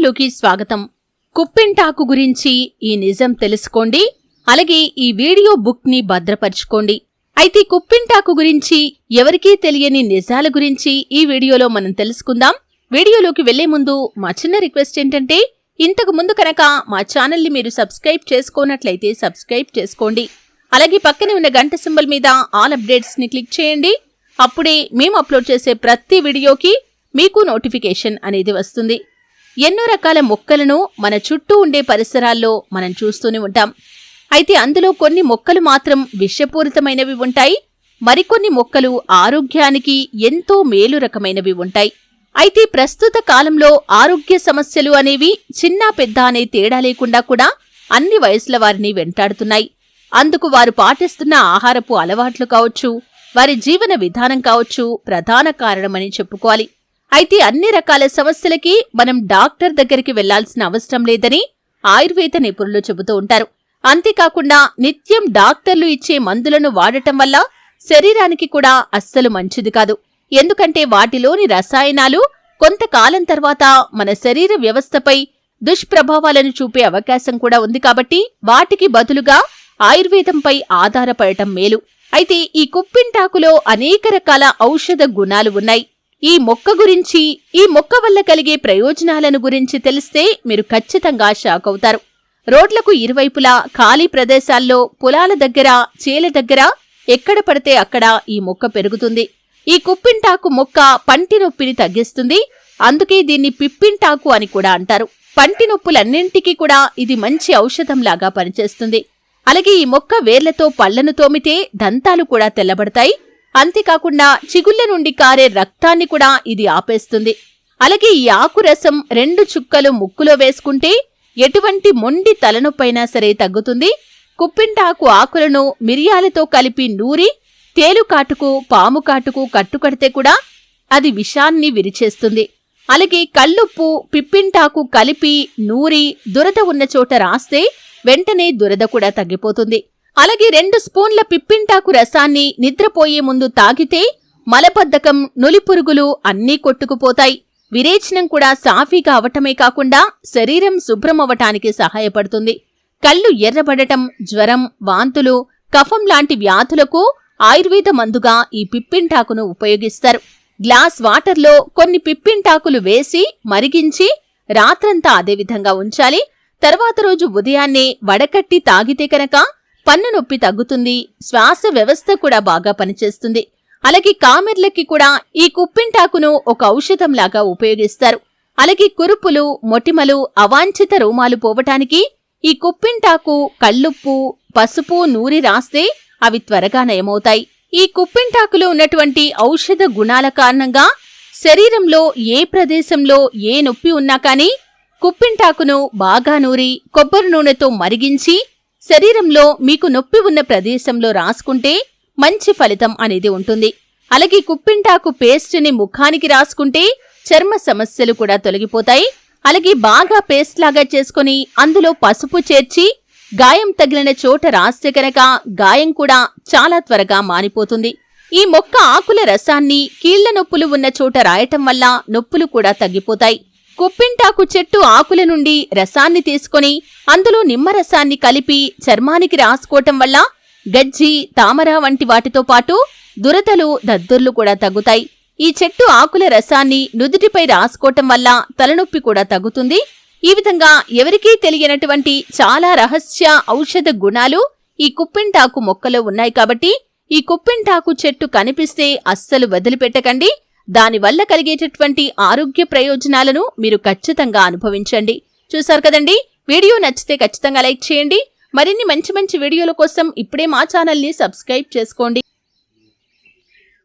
ఛానల్లోకి స్వాగతం. కుప్పింటాకు గురించి ఈ నిజం తెలుసుకోండి అలాగే ఈ వీడియో బుక్ని భద్రపరుచుకోండి. అయితే కుప్పింటాకు గురించి ఎవరికీ తెలియని నిజాల గురించి ఈ వీడియోలో మనం తెలుసుకుందాం. వీడియోలోకి వెళ్ళే ముందు మా చిన్న రిక్వెస్ట్ ఏంటంటే ఇంతకు ముందు కనుక మా ఛానల్ని మీరు సబ్స్క్రైబ్ చేసుకోనట్లయితే సబ్స్క్రైబ్ చేసుకోండి. అలాగే పక్కనే ఉన్న గంట సింబల్ మీద ఆల్ అప్డేట్స్ని క్లిక్ చేయండి. అప్పుడే మేము అప్లోడ్ చేసే ప్రతి వీడియోకి మీకు నోటిఫికేషన్ అనేది వస్తుంది. ఎన్నో రకాల మొక్కలను మన చుట్టూ ఉండే పరిసరాల్లో మనం చూస్తూనే ఉంటాం. అయితే అందులో కొన్ని మొక్కలు మాత్రం విషపూరితమైనవి ఉంటాయి. మరికొన్ని మొక్కలు ఆరోగ్యానికి ఎంతో మేలు రకమైనవి ఉంటాయి. అయితే ప్రస్తుత కాలంలో ఆరోగ్య సమస్యలు అనేవి చిన్న పెద్ద అనే తేడా లేకుండా కూడా అన్ని వయసుల వారిని వెంటాడుతున్నాయి. అందుకు వారు పాటిస్తున్న ఆహారపు అలవాట్లు కావచ్చు వారి జీవన విధానం కావచ్చు ప్రధాన కారణమని చెప్పుకోవాలి. అయితే అన్ని రకాల సమస్యలకి మనం డాక్టర్ దగ్గరికి వెళ్ళాల్సిన అవసరం లేదని ఆయుర్వేద నిపుణులు చెబుతూ ఉంటారు. అంతేకాకుండా నిత్యం డాక్టర్లు ఇచ్చే మందులను వాడటం వల్ల శరీరానికి కూడా అస్సలు మంచిది కాదు. ఎందుకంటే వాటిలోని రసాయనాలు కొంతకాలం తర్వాత మన శరీర వ్యవస్థపై దుష్ప్రభావాలను చూపే అవకాశం కూడా ఉంది కాబట్టి వాటికి బదులుగా ఆయుర్వేదంపై ఆధారపడటం మేలు. అయితే ఈ కుప్పింటాకులో అనేక రకాల ఔషధ గుణాలు ఉన్నాయి. ఈ మొక్క గురించి ఈ మొక్క వల్ల కలిగే ప్రయోజనాలను గురించి తెలిస్తే మీరు ఖచ్చితంగా షాక్ అవుతారు. రోడ్లకు ఇరువైపులా ఖాళీ ప్రదేశాల్లో పొలాల దగ్గర చేల దగ్గర ఎక్కడ పడితే అక్కడ ఈ మొక్క పెరుగుతుంది. ఈ కుప్పింటాకు మొక్క పంటి నొప్పిని తగ్గిస్తుంది. అందుకే దీన్ని పిప్పింటాకు అని కూడా అంటారు. పంటి నొప్పులన్నింటికీ కూడా ఇది మంచి ఔషధంలాగా పనిచేస్తుంది. అలాగే ఈ మొక్క వేర్లతో పళ్ళను తోమితే దంతాలు కూడా తెల్లబడతాయి. అంతేకాకుండా చిగుళ్ళ నుండి కారే రక్తాన్ని కూడా ఇది ఆపేస్తుంది. అలాగే ఈ ఆకు రసం రెండు చుక్కలు ముక్కులో వేసుకుంటే ఎటువంటి మొండి తలనొప్పైనా సరే తగ్గుతుంది. కుప్పింటాకు ఆకులను మిరియాలతో కలిపి నూరి తేలుకాటుకు పాముకాటుకు కట్టుకడితే కూడా అది విషాన్ని విరిచేస్తుంది. అలాగే కళ్ళుప్పు పిప్పింటాకు కలిపి నూరి దురద ఉన్న చోట రాస్తే వెంటనే దురద కూడా తగ్గిపోతుంది. అలాగే రెండు స్పూన్ల పిప్పింటాకు రసాన్ని నిద్రపోయే ముందు తాగితే మలబద్ధకం నులిపురుగులు అన్నీ కొట్టుకుపోతాయి. విరేచనం కూడా సాఫీగా అవటమే కాకుండా శరీరం శుభ్రమవటానికి సహాయపడుతుంది. కళ్ళు ఎర్రబడటం జ్వరం వాంతులు కఫం లాంటి వ్యాధులకు ఆయుర్వేద మందుగా ఈ పిప్పింటాకును ఉపయోగిస్తారు. గ్లాస్ వాటర్లో కొన్ని పిప్పింటాకులు వేసి మరిగించి రాత్రంతా అదేవిధంగా ఉంచాలి. తర్వాత రోజు ఉదయాన్నే వడకట్టి తాగితే కనుక పన్ను నొప్పి తగ్గుతుంది శ్వాస వ్యవస్థ కూడా బాగా పనిచేస్తుంది. అలాగే కామెర్లకి కూడా ఈ కుప్పింటాకును ఒక ఔషధంలాగా ఉపయోగిస్తారు. అలాగే కురుపులు మొటిమలు అవాంఛిత రోమాలు పోవటానికి ఈ కుప్పింటాకు కళ్ళుప్పు పసుపు నూరి రాస్తే అవి త్వరగా నయమవుతాయి. ఈ కుప్పింటాకులో ఉన్నటువంటి ఔషధ గుణాల కారణంగా శరీరంలో ఏ ప్రదేశంలో ఏ నొప్పి ఉన్నా కానీ కుప్పింటాకును బాగా నూరి కొబ్బరి నూనెతో మరిగించి శరీరంలో మీకు నొప్పి ఉన్న ప్రదేశంలో రాసుకుంటే మంచి ఫలితం అనేది ఉంటుంది. అలాగే కుప్పింటాకు పేస్ట్ని ముఖానికి రాసుకుంటే చర్మ సమస్యలు కూడా తొలగిపోతాయి. అలాగే బాగా పేస్ట్ లాగా చేసుకుని అందులో పసుపు చేర్చి గాయం తగిలిన చోట రాస్తే కనుక గాయం కూడా చాలా త్వరగా మానిపోతుంది. ఈ మొక్క ఆకుల రసాన్ని కీళ్ళ నొప్పులు ఉన్న చోట రాయటం వల్ల నొప్పులు కూడా తగ్గిపోతాయి. కుప్పింటాకు చెట్టు ఆకుల నుండి రసాన్ని తీసుకొని అందులో నిమ్మరసాన్ని కలిపి చర్మానికి రాసుకోవటం వల్ల గజ్జి తామర వంటి వాటితో పాటు దురదలు దద్దుర్లు కూడా తగ్గుతాయి. ఈ చెట్టు ఆకుల రసాన్ని నుదుటిపై రాసుకోవటం వల్ల తలనొప్పి కూడా తగ్గుతుంది. ఈ విధంగా ఎవరికీ తెలియనటువంటి చాలా రహస్య ఔషధ గుణాలు ఈ కుప్పింటాకు మొక్కలో ఉన్నాయి కాబట్టి ఈ కుప్పింటాకు చెట్టు కనిపిస్తే అస్సలు వదిలిపెట్టకండి. దానివల్ల కలిగేటటువంటి ఆరోగ్య ప్రయోజనాలను మీరు ఖచ్చితంగా అనుభవించండి. చూశారు కదండి? వీడియో నచ్చితే ఖచ్చితంగా లైక్ చేయండి. మరిన్ని మంచి మంచి వీడియోల కోసం ఇప్పుడే మా ఛానల్ని సబ్స్క్రైబ్ చేసుకోండి.